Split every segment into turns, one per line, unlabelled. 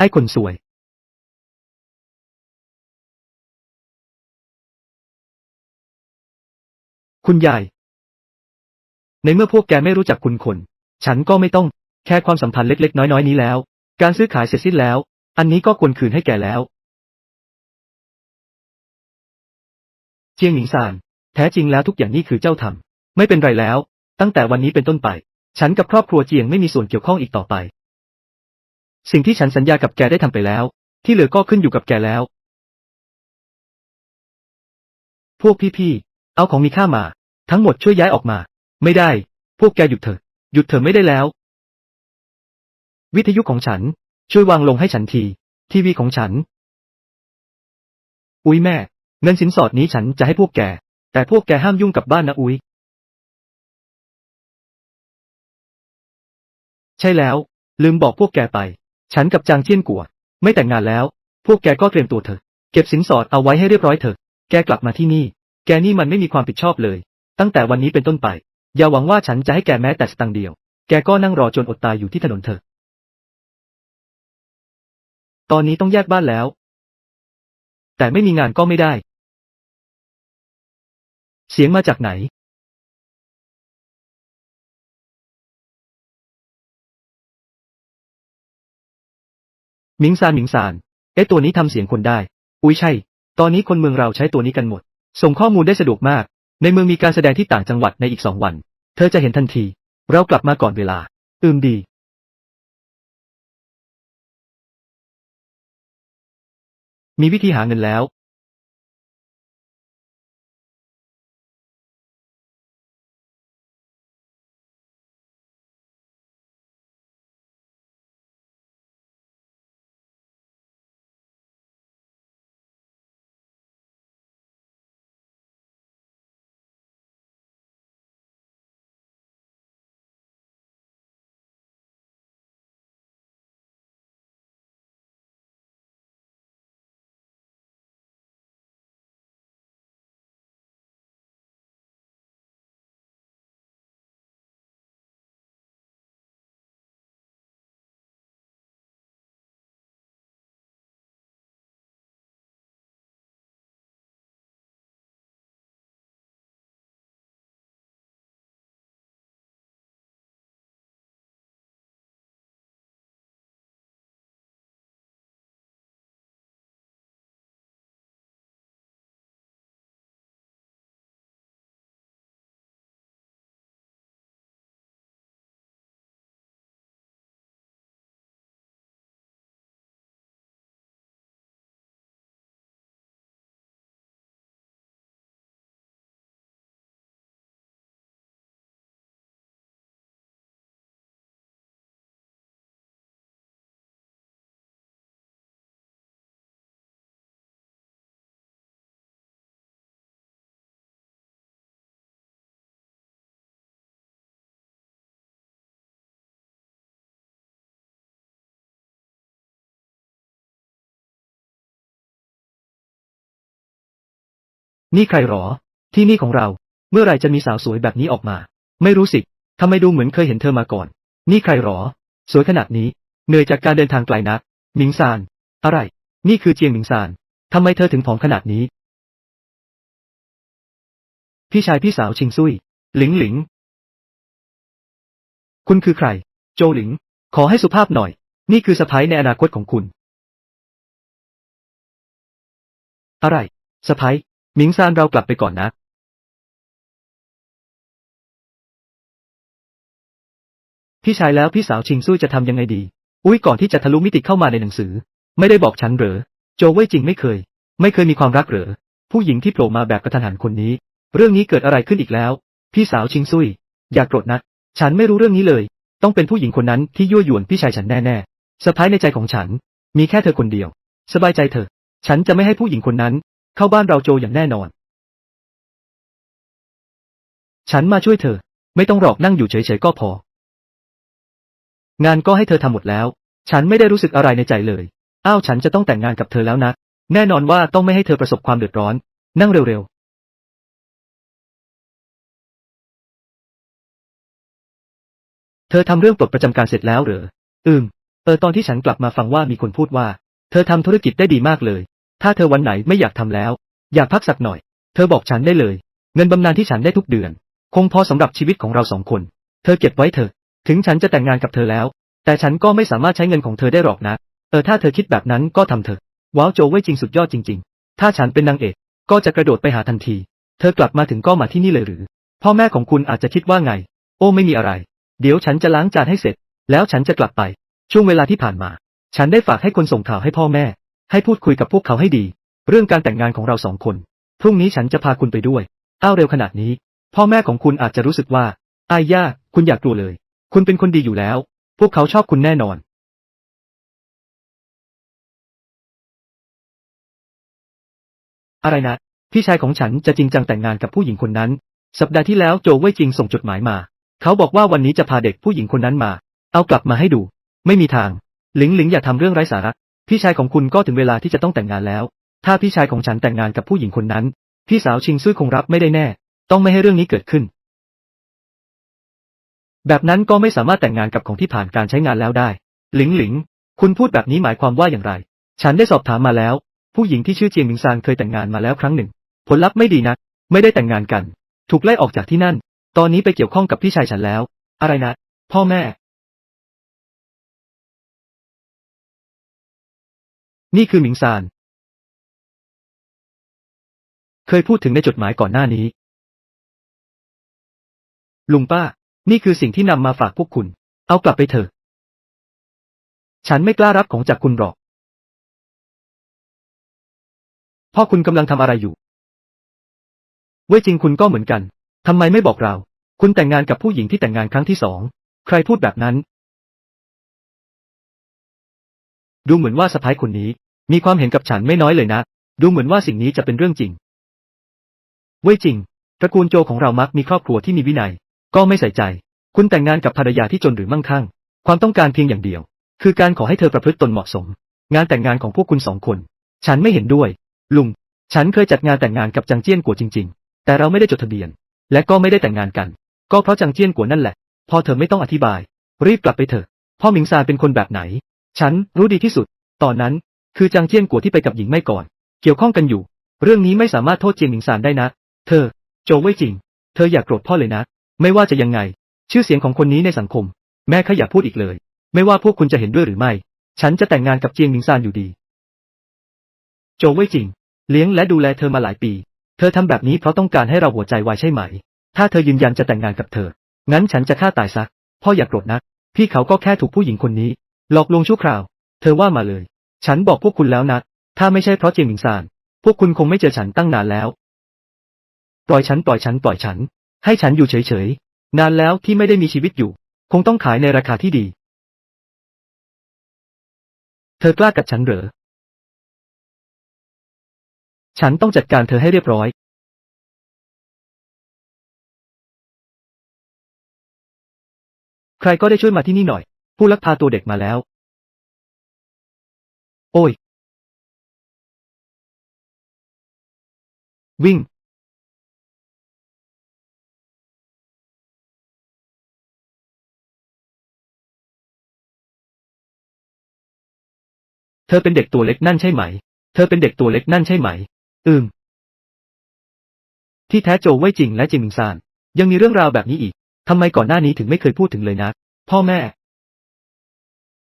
ไอ้คนสวยคุณยาย ในเมื่อพวกแกไม่รู้จักคุณคน ฉันก็ไม่ต้อง แค่ความสัมพันธ์เล็กๆ น้อยๆ นี้แล้ว การซื้อขายเสร็จสิ้นแล้ว อันนี้ก็ควรคืนให้แกแล้ว เจียงหมิงซาน แท้จริงแล้วทุกอย่างนี่คือเจ้าทำ ไม่เป็นไรแล้ว ตั้งแต่วันนี้เป็นต้นไป ฉันกับครอบครัวเจียงไม่มีส่วนเกี่ยวข้องอีกต่อไป สิ่งที่ฉันสัญญากับแกได้ทำไปแล้ว ที่เหลือก็ขึ้นอยู่กับแกแล้ว พวกพี่ๆ เอาของมีค่ามา ทั้งหมดช่วยย้ายออกมา ไม่ได้ พวกแกหยุดเถอะ หยุดเถอะไม่ได้แล้ว วิทยุของฉัน ช่วยวางลงให้ฉันที ทีวีของฉัน อุ๊ยแม่ เงินสินสอดนี้ฉันจะให้พวกแก แต่พวกแกห้ามยุ่งกับบ้านนะอุ๊ยใช่แล้ว ลืมบอกพวกแกไป ฉันกับจางเจี้ยนกัว ไม่แต่งงานแล้ว พวกแกก็เตรียมตัวเถอะ เก็บสินสอดเอาไว้ให้เรียบร้อยเถอะ แกกลับมาที่นี่ แกนี่มันไม่มีความผิดชอบเลย ตั้งแต่วันนี้เป็นต้นไป อย่าหวังว่าฉันจะให้แกแม้แต่สตังเดียว แกก็นั่งรอจนอดตายอยู่ที่ถนนเถอะ ตอนนี้ต้องแยกบ้านแล้ว แต่ไม่มีงานก็ไม่ได้ เสียงมาจากไหน หมิงซานหมิงซานเอ๊ะตัวนี้ทำเสียงคนได้ อุ้ยใช่ ตอนนี้คนเมืองเราใช้ตัวนี้กันหมด ส่งข้อมูลได้สะดวกมาก ในเมืองมีการแสดงที่ต่างจังหวัดในอีกสองวัน เธอจะเห็นทันที เรากลับมาก่อนเวลา อืมดีมีวิธีหาเงินแล้ว นี่ใครหรอ ที่นี่ของเรา เมื่อไรจะมีสาวสวยแบบนี้ออกมา ไม่รู้สิทำไมดูเหมือนเคยเห็นเธอมาก่อน นี่ใครหรอ สวยขนาดนี้ เหนื่อยจากการเดินทางไกลนัก หมิงซาน อะไร นี่คือเจียงหมิงซานทำไมเธอถึงผอมขนาดนี้ พี่ชายพี่สาวชิงซุย หลิงหลิง คุณคือใคร โจหลิง ขอให้สุภาพหน่อย นี่คือสะพ้ยในอนาคตของคุณ อะไรสะพ้ย มิงซานเรากลับไปก่อนนะพี่ชายแล้วพี่สาวชิงซุยจะทำยังไงดี อุ้ยก่อนที่จะทะลุมิติเข้ามาในหนังสือ ไม่ได้บอกฉันเหรอ โจเว่ยจริงไม่เคย ไม่เคยมีความรักเหรอ ผู้หญิงที่โผล่มาแบบกระทันหันคนนี้ เรื่องนี้เกิดอะไรขึ้นอีกแล้ว พี่สาวชิงซุย อย่ากโกรธนะ ฉันไม่รู้เรื่องนี้เลย ต้องเป็นผู้หญิงคนนั้นที่ยั่วยวนพี่ชายฉันแน่ๆสะพ้ายในใจของฉัน มีแค่เธอคนเดียว สบายใจเถอะ ฉันจะไม่ให้ผู้หญิงคนนั้น เข้าบ้านเราโจอย่างแน่นอน ฉันมาช่วยเธอ ไม่ต้องหรอกนั่งอยู่เฉยๆก็พอ งานก็ให้เธอทำหมดแล้ว ฉันไม่ได้รู้สึกอะไรในใจเลย อ้าวฉันจะต้องแต่งงานกับเธอแล้วนะ แน่นอนว่าต้องไม่ให้เธอประสบความเดือดร้อน นั่งเร็วๆเธอทำเรื่องปลดประจำการเสร็จแล้วเหรอ อืม เออตอนที่ฉันกลับมาฟังว่ามีคนพูดว่า เธอทำธุรกิจได้ดีมากเลย ถ้าเธอวันไหนไม่อยากทำแล้ว อยากพักสักหน่อย เธอบอกฉันได้เลย เงินบำนาญที่ฉันได้ทุกเดือน คงพอสำหรับชีวิตของเราสองคน เธอเก็บไว้เถอะ ถึงฉันจะแต่งงานกับเธอแล้ว แต่ฉันก็ไม่สามารถใช้เงินของเธอได้หรอกนะ เออถ้าเธอคิดแบบนั้นก็ทำเถอะ ว้าวโจไว้ยจริงสุดยอดจริง ๆ ถ้าฉันเป็นนางเอก ก็จะกระโดดไปหาทันที เธอกลับมาถึงก็มาที่นี่เลยหรือ พ่อแม่ของคุณอาจจะคิดว่าไง โอ้ไม่มีอะไร เดี๋ยวฉันจะล้างจานให้เสร็จ แล้วฉันจะกลับไป ช่วงเวลาที่ผ่านมา ฉันได้ฝากให้คนส่งข่าวให้พ่อแม่ ให้พูดคุยกับพวกเขาให้ดี เรื่องการแต่งงานของเราสองคน พรุ่งนี้ฉันจะพาคุณไปด้วย อ้าวเร็วขนาดนี้ พ่อแม่ของคุณอาจจะรู้สึกว่า อายย่า คุณอยากกลัวเลย คุณเป็นคนดีอยู่แล้ว พวกเขาชอบคุณแน่นอน อะไรนะ พี่ชายของฉันจะจริงจังแต่งงานกับผู้หญิงคนนั้น สัปดาห์ที่แล้วโจเว่ยจริงส่งจดหมายมา เขาบอกว่าวันนี้จะพาเด็กผู้หญิงคนนั้นมา เอากลับมาให้ดู ไม่มีทาง หลิงหลิงอย่าทำเรื่องไร้สาระ พี่ชายของคุณก็ถึงเวลาที่จะต้องแต่งงานแล้ว ถ้าพี่ชายของฉันแต่งงานกับผู้หญิงคนนั้น พี่สาวชิงซุยคงรับไม่ได้แน่ ต้องไม่ให้เรื่องนี้เกิดขึ้น แบบนั้นก็ไม่สามารถแต่งงานกับของที่ผ่านการใช้งานแล้วได้ หลิงหลิง คุณพูดแบบนี้หมายความว่าอย่างไร ฉันได้สอบถามมาแล้ว ผู้หญิงที่ชื่อเจียงหมิงซานเคยแต่งงานมาแล้วครั้งหนึ่ง ผลลัพธ์ไม่ดีนัก ไม่ได้แต่งงานกัน ถูกไล่ออกจากที่นั่น ตอนนี้ไปเกี่ยวข้องกับพี่ชายฉันแล้ว อะไรนะ พ่อแม่ นี่คือหมิงซาน เคยพูดถึงในจดหมายก่อนหน้านี้ ลุงป้า นี่คือสิ่งที่นำมาฝากพวกคุณ เอากลับไปเถอะ ฉันไม่กล้ารับของจากคุณหรอก พ่อคุณกำลังทำอะไรอยู่ เว้ยจริงคุณก็เหมือนกัน ทำไมไม่บอกเรา คุณแต่งงานกับผู้หญิงที่แต่งงานครั้งที่สอง ใครพูดแบบนั้น ดูเหมือนว่าสะพ้ายคนนี้ มีความเห็นกับฉันไม่น้อยเลยนะ ดูเหมือนว่าสิ่งนี้จะเป็นเรื่องจริงเว้ยจริง ตระกูลโจของเรามักมีครอบครัวที่มีวินัย ก็ไม่ใส่ใจ คุณแต่งงานกับภรรยาที่จนหรือมั่งคั่ง ความต้องการเพียงอย่างเดียว คือการขอให้เธอประพฤติตนเหมาะสม งานแต่งงานของพวกคุณสองคน ฉันไม่เห็นด้วย ลุง ฉันเคยจัดงานแต่งงานกับจังเจี้ยนกัวจริง ๆ แต่เราไม่ได้จดทะเบียน และก็ไม่ได้แต่งงานกัน ก็เพราะจังเจี้ยนกัวนั่นแหละ พอเธอไม่ต้องอธิบาย รีบกลับไปเถอะ พ่อหมิงซานเป็นคนแบบไหน ฉันรู้ดีที่สุด ตอนนั้น คือจังเจี้ยนกัวที่ไปกับหญิงไม่ก่อน เกี่ยวข้องกันอยู่ เรื่องนี้ไม่สามารถโทษเจียนหมิงซานได้นะ เธอ โจวไว้จริง เธออย่ากโกรธพ่อเลยนะ ไม่ว่าจะยังไง ชื่อเสียงของคนนี้ในสังคม แม่ข้าอย่าพูดอีกเลย ไม่ว่าพวกคุณจะเห็นด้วยหรือไม่ ฉันจะแต่งงานกับเจียงหมิงซานอยู่ดี โจวไว้จริง เลี้ยงและดูแลเธอมาหลายปี เธอทำแบบนี้เพราะต้องการให้เราหัวใจวายใช่ไหม ถ้าเธอยืนยันจะแต่งงานกับเธอ งั้นฉันจะฆ่าตายซะ พ่ออย่ากโกรธนักพี่เขาก็แค่ถูกผู้หญิงคนนี้ หลอกลวงชั่วคราว เธอว่ามาเลย ฉันบอกพวกคุณแล้วนะ ถ้าไม่ใช่เพราะเจียงหมิงซาน พวกคุณคงไม่เจอฉันตั้งนานแล้ว ปล่อยฉันปล่อยฉันปล่อยฉัน ให้ฉันอยู่เฉยๆ นานแล้วที่ไม่ได้มีชีวิตอยู่ คงต้องขายในราคาที่ดี เธอกล้ากัดฉันเหรอ ฉันต้องจัดการเธอให้เรียบร้อยใครก็ได้ช่วยมาที่นี่หน่อย ผู้ลักพาตัวเด็กมาแล้ว โอ้ย วิ่ง เธอเป็นเด็กตัวเล็กนั่นใช่ไหม เธอเป็นเด็กตัวเล็กนั่นใช่ไหม อืม ที่แท้โจวไว้จริงและจิงมิงซาน ยังมีเรื่องราวแบบนี้อีก ทำไมก่อนหน้านี้ถึงไม่เคยพูดถึงเลยนะ พ่อแม่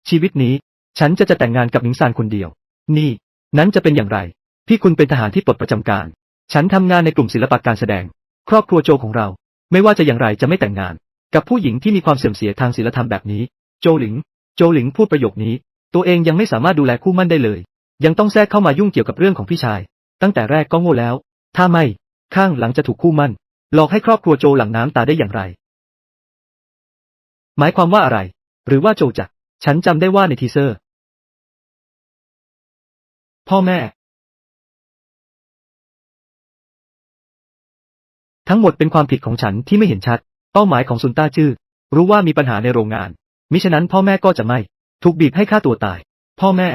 ชีวิตนี้ ฉันจะจะแต่งงานกับหมิงซานคนเดียว นี่ นั้นจะเป็นอย่างไร พี่คุณเป็นทหารที่ปลดประจำการ ฉันทำงานในกลุ่มศิลปะการแสดง ครอบครัวโจของเรา ไม่ว่าจะอย่างไรจะไม่แต่งงาน กับผู้หญิงที่มีความเสื่อมเสียทางศีลธรรมแบบนี้ โจหลิง โจหลิงพูดประโยคนี้ ตัวเองยังไม่สามารถดูแลคู่มั่นได้เลย ยังต้องแทรกเข้ามายุ่งเกี่ยวกับเรื่องของพี่ชาย ตั้งแต่แรกก็โง่แล้ว ถ้าไม่ ข้างหลังจะถูกคู่มั่น หลอกให้ครอบครัวโจหลังน้ำตาได้อย่างไร หมายความว่าอะไร หรือว่าโจจะ ฉันจำได้ว่าในทีเซอร์ พ่อแม่ ทั้งหมดเป็นความผิดของฉันที่ไม่เห็นชัด เป้าหมายของซุนต้าจื้อรู้ว่ามีปัญหาในโรงงาน มิฉะนั้นพ่อแม่ก็จะไม่ ถูกบีบให้ฆ่าตัวตาย พ่อแม่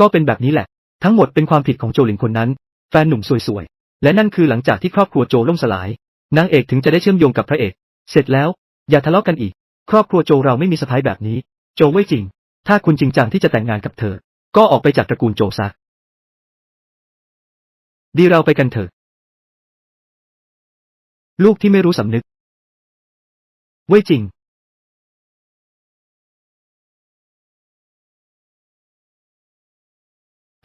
ก็เป็นแบบนี้แหละ ทั้งหมดเป็นความผิดของโจหลิงคนนั้น แฟนหนุ่มสวยๆ และนั่นคือหลังจากที่ครอบครัวโจล่มสลาย นางเอกถึงจะได้เชื่อมโยงกับพระเอก เสร็จแล้ว อย่าทะเลาะกันอีก ครอบครัวโจเราไม่มีสะพ้ายแบบนี้ โจไว้จริง ถ้าคุณจริงจังที่จะแต่งงานกับเธอ ก็ออกไปจากตระกูลโจซะดีเราไปกันเถอะ ลูกที่ไม่รู้สำนึกไว้จริง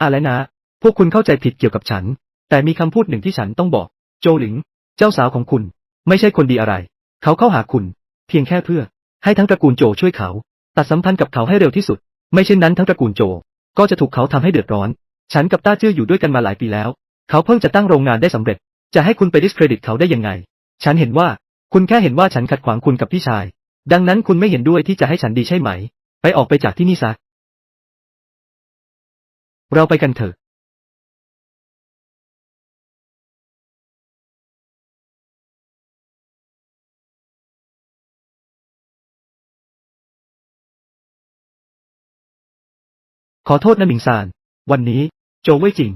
อะไรนะ พวกคุณเข้าใจผิดเกี่ยวกับฉัน แต่มีคำพูดหนึ่งที่ฉันต้องบอก โจหลิง เจ้าสาวของคุณ ไม่ใช่คนดีอะไร เขาเข้าหาคุณ เพียงแค่เพื่อ ให้ทั้งตระกูลโจช่วยเขา ตัดสัมพันธ์กับเขาให้เร็วที่สุด ไม่เช่นนั้นทั้งตระกูลโจ ก็จะถูกเขาทำให้เดือดร้อน ฉันกับต้าจื้ออยู่ด้วยกันมาหลายปีแล้ว เขาเพิ่งจะตั้งโรงงานได้สำเร็จ จะให้คุณไปดิสเครดิตเขาได้ยังไง ฉันเห็นว่า คุณแค่เห็นว่าฉันขัดขวางคุณกับพี่ชาย ดังนั้นคุณไม่เห็นด้วยที่จะให้ฉันดีใช่ไหม ไปออกไปจากที่นี่ซะ เราไปกันเถอะ ขอโทษนะหมิงซาน วันนี้ โจวไว้จริง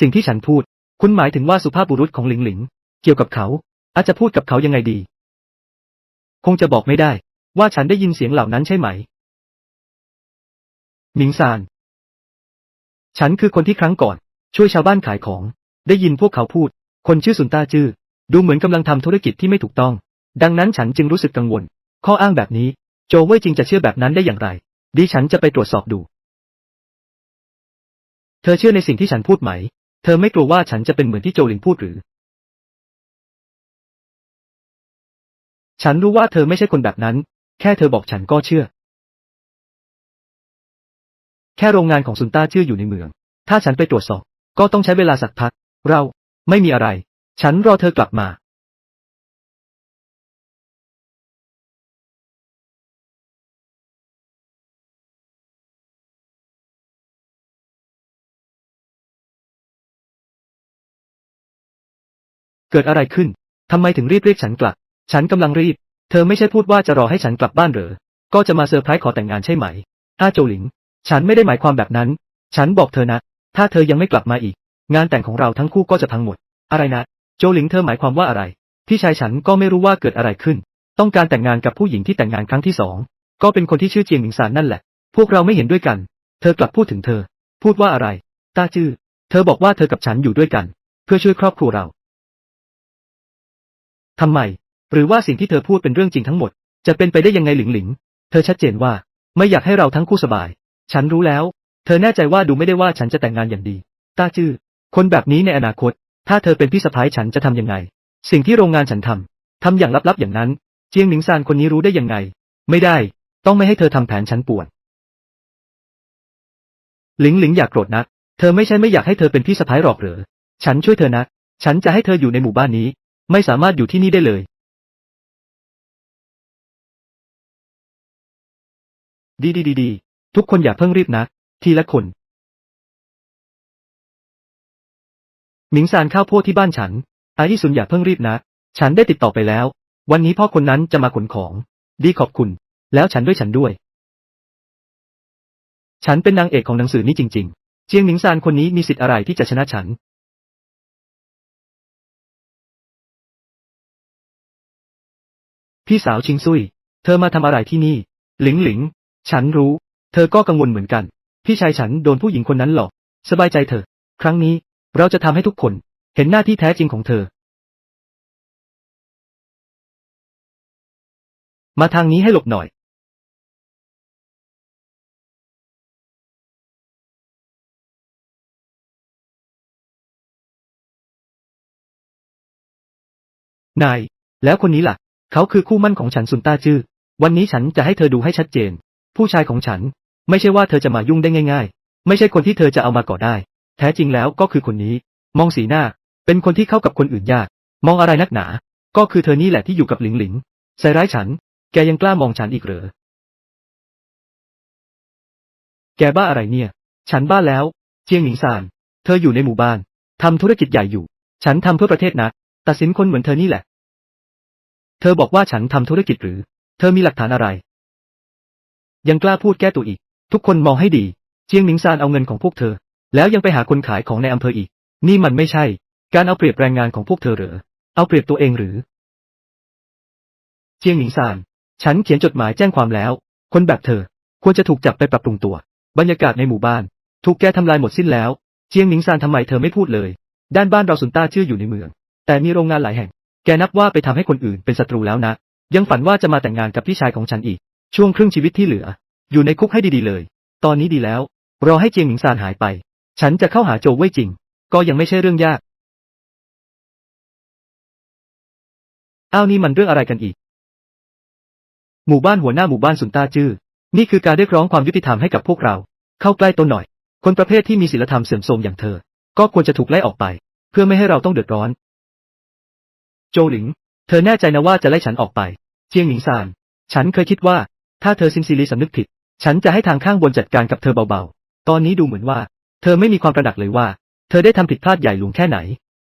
สิ่งที่ฉันพูด คุณหมายถึงว่าสุภาพบุรุษของหลิงหลิง เกี่ยวกับเขา อาจจะพูดกับเขายังไงดี คงจะบอกไม่ได้ ว่าฉันได้ยินเสียงเหล่านั้นใช่ไหม หมิงซาน ฉันคือคนที่ครั้งก่อน ช่วยชาวบ้านขายของ ได้ยินพวกเขาพูด คนชื่อสุนต้าจื้อ ดูเหมือนกำลังทำธุรกิจที่ไม่ถูกต้อง ดังนั้นฉันจึงรู้สึกกังวล ข้ออ้างแบบนี้ โจวเว่ยจริงจะเชื่อแบบนั้นได้อย่างไร ดิฉันจะไปตรวจสอบดู ธอเชื่อในสิ่งที่ฉันพูดไหม เธอไม่กลัวว่าฉันจะเป็นเหมือนที่โจลิงพูดหรือ ฉันรู้ว่าเธอไม่ใช่คนแบบนั้น แค่เธอบอกฉันก็เชื่อ แค่โรงงานของซุนต้าเชื่ออยู่ในเมือง ถ้าฉันไปตรวจสอบ ก็ต้องใช้เวลาสักพัก เรา ไม่มีอะไร ฉันรอเธอกลับมา เกิดอะไรขึ้น ทำไมถึงรีบเรียกฉันกลับ ฉันกำลังรีบ เธอไม่ใช่พูดว่าจะรอให้ฉันกลับบ้านเหรอ ก็จะมาเซอร์ไพรส์ขอแต่งงานใช่ไหมอ้าโจหลิง ฉันไม่ได้หมายความแบบนั้น ฉันบอกเธอนะ ถ้าเธอยังไม่กลับมาอีก งานแต่งของเราทั้งคู่ก็จะพังหมด อะไรนะ โจหลิงเธอหมายความว่าอะไร พี่ชายฉันก็ไม่รู้ว่าเกิดอะไรขึ้น ต้องการแต่งงานกับผู้หญิงที่แต่งงานครั้งที่สอง ก็เป็นคนที่ชื่อเจียงหมิงซานนั่นแหละ พวกเราไม่เห็นด้วยกัน เธอกลับพูดถึงเธอ พูดว่าอะไร ตาจื้อ เธอบอกว่าเธอกับฉันอยู่ด้วยกัน เพื่อช่วยครอบครัวเรา ทำไม หรือว่าสิ่งที่เธอพูดเป็นเรื่องจริงทั้งหมด จะเป็นไปได้ยังไงหลิงหลิง เธอชัดเจนว่า ไม่อยากให้เราทั้งคู่สบาย ฉันรู้แล้ว เธอแน่ใจว่าดูไม่ได้ว่าฉันจะแต่งงานอย่างดีตาจื้อคนแบบนี้ในอนาคต ถ้าเธอเป็นพี่สะพ้ายฉันจะทำยังไง สิ่งที่โรงงานฉันทำทำอย่างลับๆอย่างนั้น เจียงหนิงซานคนนี้รู้ได้ยังไง ไม่ได้ ต้องไม่ให้เธอทำแผนฉันป่วนหลิงหลิงอยากโกรธนะเธอไม่ใช่ไม่อยากให้เธอเป็นพี่สะพ้ายหรอกเหรอ ฉันช่วยเธอนะ ฉันจะให้เธออยู่ในหมู่บ้านนี้ ไม่สามารถอยู่ที่นี่ได้เลย ดีดีดีดีทุกคนอย่าเพิ่งรีบนะ ทีละคน หมิงซานข้าวโพดที่บ้านฉัน อายี่สุนอย่าเพิ่งรีบนะ ฉันได้ติดต่อไปแล้ว วันนี้พ่อคนนั้นจะมาขนของ ดีขอบคุณ แล้วฉันด้วยฉันด้วย ฉันเป็นนางเอกของหนังสือนี้จริง ๆ เจียงหมิงซานคนนี้มีสิทธิ์อะไรที่จะชนะฉัน พี่สาวชิงซุย เธอมาทำอะไรที่นี่ หลิงหลิง ฉันรู้ เธอก็กังวลเหมือนกัน พี่ชายฉันโดนผู้หญิงคนนั้นหลอก สบายใจเถอะ ครั้งนี้ เราจะทำให้ทุกคน เห็นหน้าที่แท้จริงของเธอ มาทางนี้ให้หลบหน่อย นาย แล้วคนนี้ล่ะ เขาคือคู่มั่นของฉันซุนต้าจื้อ วันนี้ฉันจะให้เธอดูให้ชัดเจน ผู้ชายของฉัน ไม่ใช่ว่าเธอจะมายุ่งได้ง่าย ๆ ไม่ใช่คนที่เธอจะเอามาก่อได้ แท้จริงแล้วก็คือคนนี้ มองสีหน้า เป็นคนที่เข้ากับคนอื่นยาก มองอะไรนักหนา ก็คือเธอนี่แหละที่อยู่กับหลิงหลิง ใส่ร้ายฉัน แกยังกล้ามองฉันอีกเหรอ แกบ้าอะไรเนี่ย ฉันบ้าแล้ว เจียงหนิงซาน เธออยู่ในหมู่บ้าน ทำธุรกิจใหญ่อยู่ ฉันทำเพื่อประเทศนะตัดสินคนเหมือนเธอนี่แหละ เธอบอกว่าฉันทำธุรกิจหรือ เธอมีหลักฐานอะไร ยังกล้าพูดแก้ตัวอีก ทุกคนมองให้ดี เจียงหมิงซานเอาเงินของพวกเธอ แล้วยังไปหาคนขายของในอำเภออีก นี่มันไม่ใช่ การเอาเปรียบแรงงานของพวกเธอหรือเอาเปรียบตัวเองหรือ เจียงหมิงซาน ฉันเขียนจดหมายแจ้งความแล้ว คนแบบเธอ ควรจะถูกจับไปปรับปรุงตัว บรรยากาศในหมู่บ้าน ถูกแกทำลายหมดสิ้นแล้ว เจียงหมิงซานทำไมเธอไม่พูดเลย ด้านบ้านเราสุนต้าชื่ออยู่ในเมือง แต่มีโรงงานหลายแห่ง แกนับว่าไปทำให้คนอื่นเป็นศัตรูแล้วนะ ยังฝันว่าจะมาแต่งงานกับพี่ชายของฉันอีก ช่วงครึ่งชีวิตที่เหลือ อยู่ในคุกให้ดีๆเลย ตอนนี้ดีแล้ว รอให้เจียงหมิงซานหายไป ฉันจะเข้าหาโจวเว่ยจริง ก็ยังไม่ใช่เรื่องยาก อ้าวนี่มันเรื่องอะไรกันอีก หมู่บ้านหัวหน้าหมู่บ้านสุนต้าจื้อ นี่คือการเรียกร้องความยุติธรรมให้กับพวกเรา เข้าใกล้ตนหน่อย คนประเภทที่มีศีลธรรมเสื่อมโทรมอย่างเธอ ก็ควรจะถูกไล่ออกไป เพื่อไม่ให้เราต้องเดือดร้อน โจหลิง เธอแน่ใจนะว่าจะไล่ฉันออกไป เจียงหมิงซาน ฉันเคยคิดว่า ถ้าเธอซินซีรีสำนึกผิด ฉันจะให้ทางข้างบนจัดการกับเธอเบาๆ ตอนนี้ดูเหมือนว่า เธอไม่มีความตระหนักเลยว่า เธอได้ทำผิดพลาดใหญ่หลวงแค่ไหน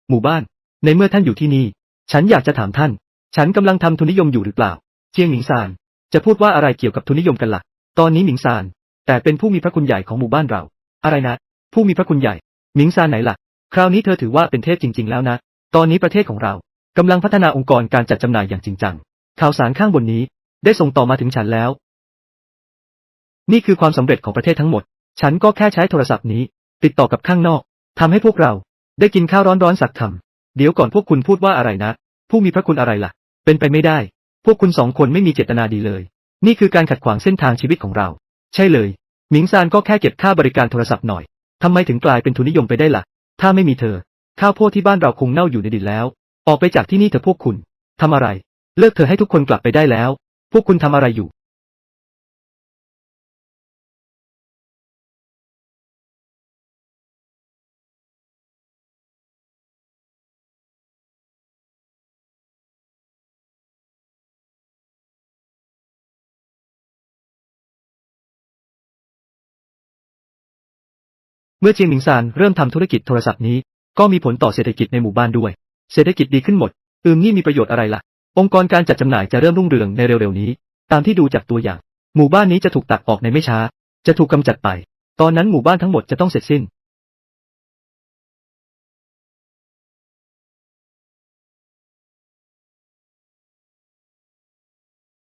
หมู่บ้าน ในเมื่อท่านอยู่ที่นี่ ฉันอยากจะถามท่าน ฉันกำลังทำทุนนิยมอยู่หรือเปล่า เจียงหมิงซาน จะพูดว่าอะไรเกี่ยวกับทุนนิยมกันละ่ะ ตอนนี้หมิงซาน แต่เป็นผู้มีพระคุณใหญ่ของหมู่บ้านเรา อะไรนะ ผู้มีพระคุณใหญ่ หมิงซานไหนล่ะ คราวนี้เธอถือว่าเป็นเทพจริง ๆ แล้วนะ ตอนนี้ประเทศของเรา กำลังพัฒนาองค์กรการจัดจำหน่ายอย่างจริงจัง ข่าวสารข้างบนนี้ ได้ส่งต่อมาถึงฉันแล้ว นี่คือความสำเร็จของประเทศทั้งหมด ฉันก็แค่ใช้โทรศัพท์นี้ ติดต่อกับข้างนอกทำให้พวกเรา ได้กินข้าวร้อนๆสักคำเดี๋ยวก่อนพวกคุณพูดว่าอะไรนะ ผู้มีพระคุณอะไรล่ะ เป็นไปไม่ได้ พวกคุณสองคนไม่มีเจตนาดีเลย นี่คือการขัดขวางเส้นทางชีวิตของเรา ใช่เลยหมิงซานก็แค่เก็บค่าบริการโทรศัพท์หน่อยทำไมถึงกลายเป็นทุนนิยมไปได้ล่ะ ถ้าไม่มีเธอ ข้าวโพดที่บ้านเราคงเน่าอยู่ในดินแล้ว ออกไปจากที่นี่เถอะพวกคุณ ทำอะไร เลิกเธอให้ทุกคนกลับไปได้แล้ว พวกคุณทำอะไรอยู่ เมื่อเจียงหมิงซานเริ่มทำธุรกิจโทรศัพท์นี้ ก็มีผลต่อเศรษฐกิจในหมู่บ้านด้วย เศรษฐกิจดีขึ้นหมด อืมนี่มีประโยชน์อะไรล่ะ องค์กรการจัดจำหน่ายจะเริ่มรุ่งเรืองในเร็วๆนี้ ตามที่ดูจากตัวอย่าง หมู่บ้านนี้จะถูกตัดออกในไม่ช้า จะถูกกำจัดไป ตอนนั้นหมู่บ้านทั้งหมดจะต้องเสร็จสิ้น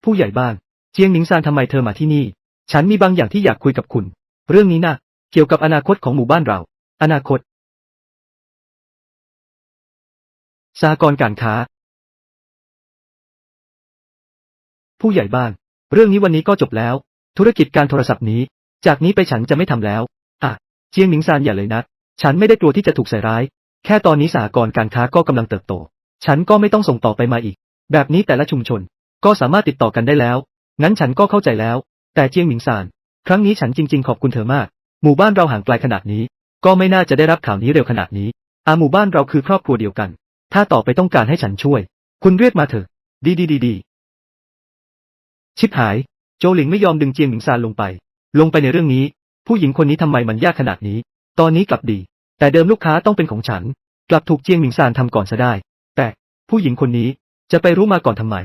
ผู้ใหญ่บ้าน เจียงหมิงซานทำไมเธอมาที่นี่ ฉันมีบางอย่างที่อยากคุยกับคุณ เรื่องนี้นะเกี่ยวกับอนาคตของหมู่บ้านเรา อนาคต สหกรการค้า ผู้ใหญ่บ้าน เรื่องนี้วันนี้ก็จบแล้ว ธุรกิจการโทรศัพท์นี้ จากนี้ไปฉันจะไม่ทำแล้ว อะ เจียงหมิงซานอย่าเลยนะ ฉันไม่ได้กลัวที่จะถูกใส่ร้าย แค่ตอนนี้สหกรการค้าก็กำลังเติบโต ฉันก็ไม่ต้องส่งต่อไปมาอีก แบบนี้แต่ละชุมชน ก็สามารถติดต่อกันได้แล้ว งั้นฉันก็เข้าใจแล้ว แต่เจียงหมิงซาน ครั้งนี้ฉันจริง ๆ ขอบคุณเธอมาก หมู่บ้านเราห่างไกลขนาดนี้ ก็ไม่น่าจะได้รับข่าวนี้เร็วขนาดนี้อาหมู่บ้านเราคือครอบครัวเดียวกัน ถ้าต่อไปต้องการให้ฉันช่วย คุณเรียกมาเถอะ ดีดีดีดีชิบหาย โจหลิงไม่ยอมดึงเจียงหมิงซานลงไป ลงไปในเรื่องนี้ ผู้หญิงคนนี้ทำไมมันยากขนาดนี้ ตอนนี้กลับดี แต่เดิมลูกค้าต้องเป็นของฉัน กลับถูกเจียงหมิงซานทำก่อนซะได้ แต่ผู้หญิงคนนี้จะไปรู้มาก่อนทำไม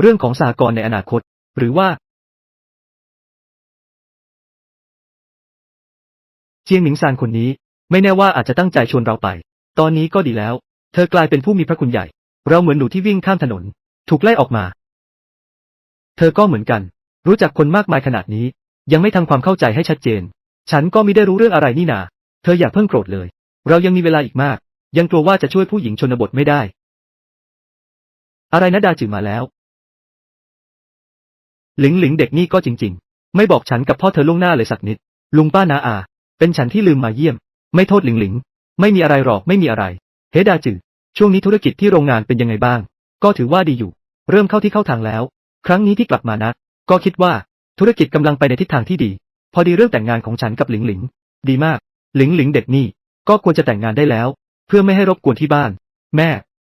เรื่องของสหกรในอนาคต หรือว่า เจียงหมิงซานคนนี้ ไม่แน่ว่าอาจจะตั้งใจชวนเราไป ตอนนี้ก็ดีแล้ว เธอกลายเป็นผู้มีพระคุณใหญ่ เราเหมือนหนูที่วิ่งข้ามถนน ถูกไล่ออกมา เธอก็เหมือนกัน รู้จักคนมากมายขนาดนี้ ยังไม่ทำความเข้าใจให้ชัดเจน ฉันก็ไม่ได้รู้เรื่องอะไรนี่นา เธออย่าเพิ่งโกรธเลย เรายังมีเวลาอีกมาก ยังกลัวว่าจะช่วยผู้หญิงชนบทไม่ได้ อะไรนะดาจือมาแล้ว หลิงหลิงเด็กนี่ก็จริง ๆ ไม่บอกฉันกับพ่อเธอล่วงหน้าเลยสักนิด ลุงป้านาอา เป็นฉันที่ลืมมาเยี่ยม ไม่โทษหลิงหลิง ไม่มีอะไรหรอกไม่มีอะไร เฮดาจือช่วงนี้ธุรกิจที่โรงงานเป็นยังไงบ้าง ก็ถือว่าดีอยู่ เริ่มเข้าที่เข้าทางแล้ว ครั้งนี้ที่กลับมานะ ก็คิดว่าธุรกิจกำลังไปในทิศทางที่ดี พอดีเรื่องแต่งงานของฉันกับหลิงหลิง ดีมาก หลิงหลิงเด็กนี่ ก็ควรจะแต่งงานได้แล้ว เพื่อไม่ให้รบกวนที่บ้าน แม่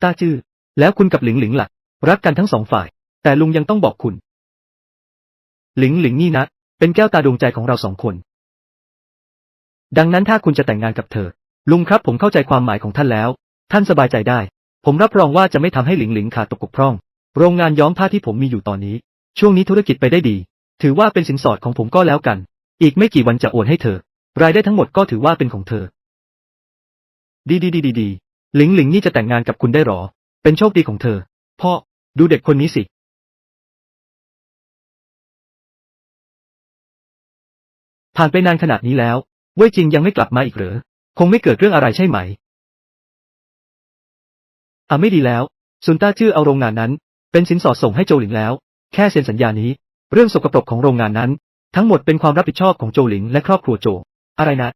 ตาจื้อแล้วคุณกับหลิงหลิงล่ะ รักกันทั้งสองฝ่าย แต่ลุงยังต้องบอกคุณ หลิงหลิงนี่นะ เป็นแก้วตาดวงใจของเราสองคน ดังนั้นถ้าคุณจะแต่งงานกับเธอ ลุงครับผมเข้าใจความหมายของท่านแล้ว ท่านสบายใจได้ ผมรับรองว่าจะไม่ทำให้หลิงหลิงขาดตกกุกพร่อง โรงงานย้อมผ้าที่ผมมีอยู่ตอนนี้ ช่วงนี้ธุรกิจไปได้ดี ถือว่าเป็นสินสอดของผมก็แล้วกัน อีกไม่กี่วันจะโอนให้เธอ รายได้ทั้งหมดก็ถือว่าเป็นของเธอ ดีดีดีดีดีหลิงหลิงนี่จะแต่งงานกับคุณได้หรอ เป็นโชคดีของเธอ พ่อ ดูเด็กคนนี้สิผ่านไปนานขนาดนี้แล้ว เว่ยจิงยังไม่กลับมาอีกเหรอคงไม่เกิดเรื่องอะไรใช่ไหม อะไม่ดีแล้ว ซุนต้าชื่อเอาโรงงานนั้น เป็นสินสอดส่งให้โจหลิงแล้ว แค่เซ็นสัญญานี้ เรื่องสกปรกของโรงงานนั้น ทั้งหมดเป็นความรับผิดชอบของโจหลิงและครอบครัวโจ อะไรนะ